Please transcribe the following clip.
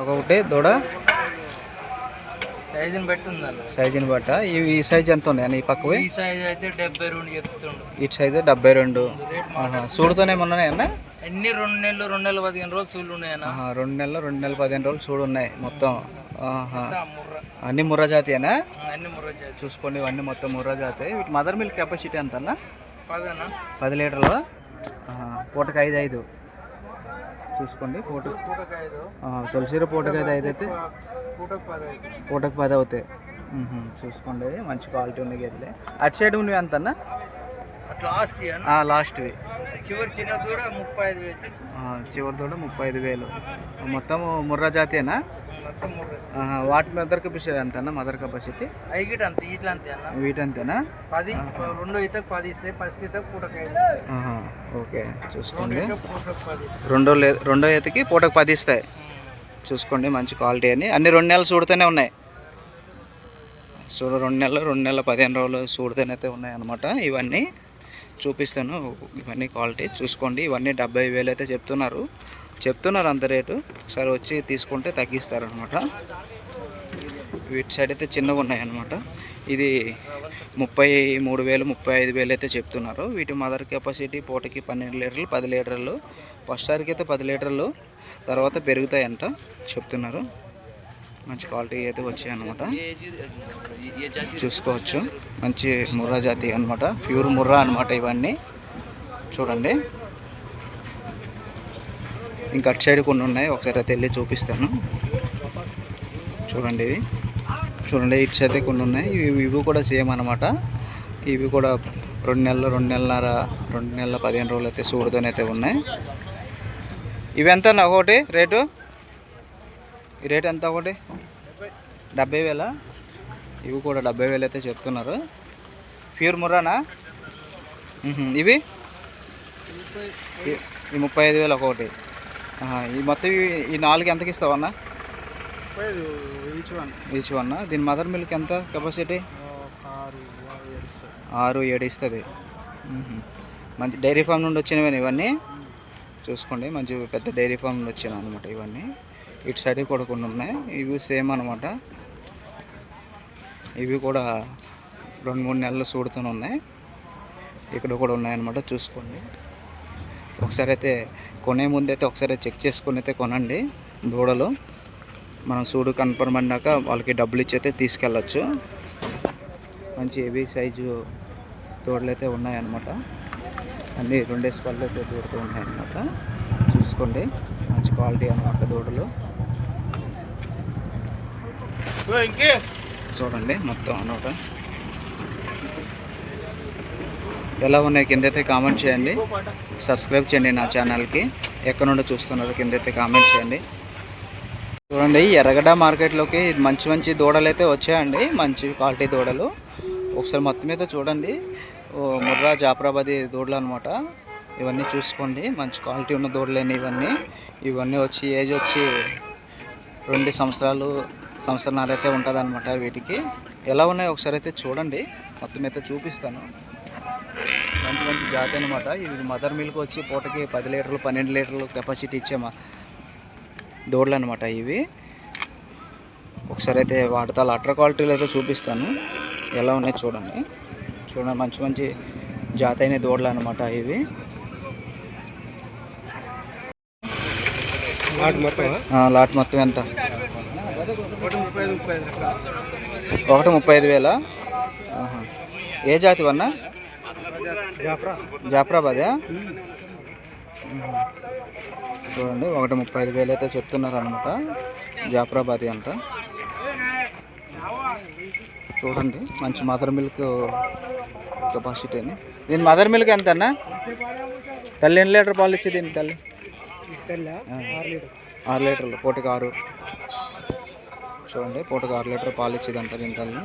ఒకటి దూడ. సైజుని బట్టి ఉందన్న సైజుని బట్ట. ఈ ఈ సైజ్ ఎంత ఉన్నాయి ఈ పక్కవి? ఈ సైజ్ అయితే డెబ్బై రెండు చెప్తుండు. ఈ సైజ్ డెబ్బై రెండు. సూడుతోనే ఉన్నాయి అన్న? అన్ని రెండు నెలలు రెండు నెలలు పదిహేను రోజులు సూళ్ళు ఉన్నాయన్న. రెండు నెలలు రెండు నెలలు పదిహేను రోజులు సూడు ఉన్నాయి మొత్తం. అన్ని ముర్రా జాతీయేనా? అన్ని ముర్ర చేసి చూసుకోండి ఇవన్నీ మొత్తం ముర్రా జాతి. వీటి మదర్ మిల్క్ కెపాసిటీ ఎంత అన్న పదనా? పది లీటర్లు. పూటకి ఐదు ఐదు. చూసుకోండి. పూట తులసిర పూటకి ఐదు అయితే పూటకు పది అవుతాయి. చూసుకోండి. మంచి క్వాలిటీ ఉన్నాయి గేదెలే. అటు సైడ్ ఉన్నవి ఎంత అన్న లాస్ట్ లాస్ట్వి చివరి చిన్న దూడ ముప్పై ఐదు వేలు. చివరి తోట ముప్పై ఐదు వేలు. మొత్తం ముర్రా జాతీయేనా వాటి మదర్ కెపాసిటీ ఎంత అన్న మదర్ కెపాసిటీ ఐగిట్ అంత ఇట్లా అంతే అన్న. వీటంతేనా? పది రెండో ఈతకు పది ఇస్తాయి ఫస్ట్ ఈతకు పూటకు ఓకే చూసుకోండి. రెండో లే రెండో ఎత్తుకి పూటకు పది ఇస్తాయి. చూసుకోండి మంచి క్వాలిటీ అని అన్ని రెండు నెలలు చూడుతూనే ఉన్నాయి. చూడు రెండు నెలలు రెండు నెలల పదిహేను రోజులు చూడుతూనైతే ఉన్నాయి అనమాట ఇవన్నీ. చూపిస్తాను. ఇవన్నీ క్వాలిటీ. చూసుకోండి. ఇవన్నీ డెబ్బై వేలు అయితే చెప్తున్నారు. చెప్తున్నారు అంత రేటు. ఒకసారి వచ్చి తీసుకుంటే తగ్గిస్తారు అనమాట వీటి సైడ్ అయితే చిన్నగా ఉన్నాయి అనమాట ఇది ముప్పై మూడు వేలు ముప్పై ఐదు వేలు అయితే చెప్తున్నారు. వీటి మదర్ కెపాసిటీ పూటకి పన్నెండు లీటర్లు పది లీటర్లు. ఫస్ట్ సారికి అయితే పది లీటర్లు. తర్వాత పెరుగుతాయంట చెప్తున్నారు. మంచి క్వాలిటీ అయితే వచ్చాయి అనమాట చూసుకోవచ్చు. మంచి ముర్రా జాతి అనమాట ప్యూర్ ముర్రా అనమాట ఇవన్నీ. చూడండి. ఇంకా అటు సైడ్ కొన్ని ఉన్నాయి. ఒకసారి అయితే వెళ్ళి చూపిస్తాను. చూడండి ఇవి. చూడండి ఇటు సైడ్ కొన్ని ఉన్నాయి. ఇవి ఇవి కూడా సేమ్ అనమాట ఇవి కూడా రెండు నెలలు రెండు నెలన్నర రెండు నెలల పదిహేను రోజులు అయితే సూడుతోనైతే ఉన్నాయి. ఇవి ఎంత ఒకటి రేటు? రేట్ ఎంత ఒకటి? డెబ్బై వేల. ఇవి కూడా డెబ్బై వేలు అయితే చెప్తున్నారు. ప్యూర్ ముర్రానా? ఇవి? ఈ- ముప్పై ఐదు వేలు ఒకటి. ఈ మొత్తం ఇవి- ఈ నాలుగు ఎంతకి ఇస్తావన్నా ఈచ్ వన్. దీని మదర్ మిల్క్ ఎంత కెపాసిటీ ఆరు ఏడు ఇస్తుంది. మంచి డైరీ ఫామ్ నుండి వచ్చినవి ఇవన్నీ? చూసుకోండి. మంచి పెద్ద డైరీ ఫామ్ నుండి వచ్చిన అనమాట ఇవన్నీ. ఇటు సైడ్ కూడా కొన్ని ఉన్నాయి. ఇవి సేమ్ అనమాట ఇవి కూడా రెండు మూడు నెలలు చూడుతూనే ఉన్నాయి. ఇక్కడ కూడా ఉన్నాయన్నమాట చూసుకోండి. ఒకసారి అయితే కొనే ముందు అయితే ఒకసారి చెక్ చేసుకొని అయితే కొనండి దూడలు మనం సూడు కన్ఫర్మ్ అన్నాక వాళ్ళకి డబ్బులు ఇచ్చి అయితే తీసుకెళ్ళచ్చు. మంచి హెవీ సైజు దూడలు అయితే ఉన్నాయన్నమాట. అన్నీ రెండేసి పళ్ళు అయితే దూడుతూ ఉన్నాయన్నమాట. చూసుకోండి. మంచి క్వాలిటీ అన్నమాట దూడలు. చూడండి మొత్తం అన్నమాట ఎలా ఉన్నాయి కిందైతే కామెంట్ చేయండి. సబ్స్క్రైబ్ చేయండి నా ఛానల్కి. ఎక్కడ నుండి చూస్తున్నారు కిందైతే కామెంట్ చేయండి. చూడండి ఎర్రగడ్డ మార్కెట్లోకి మంచి మంచి దూడలు అయితే వచ్చాయండి. మంచి క్వాలిటీ దూడలు. ఒకసారి మొత్తం మీద చూడండి. ముర్రా జాఫరాబాదీ దూడలు అనమాట. ఇవన్నీ చూసుకోండి. మంచి క్వాలిటీ ఉన్న దూడలేని ఇవన్నీ. ఇవన్నీ వచ్చి ఏజ్ వచ్చి రెండు సంవత్సరాలు సంవత్సరాలు అయితే ఉంటుంది అనమాట వీటికి. ఎలా ఉన్నాయో ఒకసారి అయితే చూడండి. మొత్తం అయితే చూపిస్తాను. మంచి మంచి జాతి అనమాట ఇవి మదర్ మిల్క్ వచ్చి పూటకి పది లీటర్లు పన్నెండు లీటర్లు కెపాసిటీ ఇచ్చే మా దూడలు అనమాట ఇవి. ఒకసారి అయితే వాటితో అటర్ క్వాలిటీలు అయితే చూపిస్తాను. ఎలా ఉన్నాయి చూడండి. చూడండి మంచి మంచి జాతి అయిన దూడలు అనమాట ఇవి మొత్తం ఆ, లాట్ మొత్తం ఎంత? ఒకటి ముప్పై ఐదు వేల? ఏ జాతి వన్నా? జాఫ్రా. జాఫరాబాదే? చూడండి ఒకటి ముప్పై ఐదు వేలు అయితే చెప్తున్నారు అనమాట జాఫరాబాదీ అంట. చూడండి మంచి మదర్ మిల్క్ కెపాసిటీ అని దీని మదర్ మిల్క్ ఎంత అన్న తల్లి ఎన్ని లీటర్ పాలు ఇచ్చి దీని తల్లి. ఆరు లీటర్లు పూటకి ఆరు. చూడండి పూటకి ఆరు లీటర్ పాలు ఇచ్చేదంట దీని తల్లి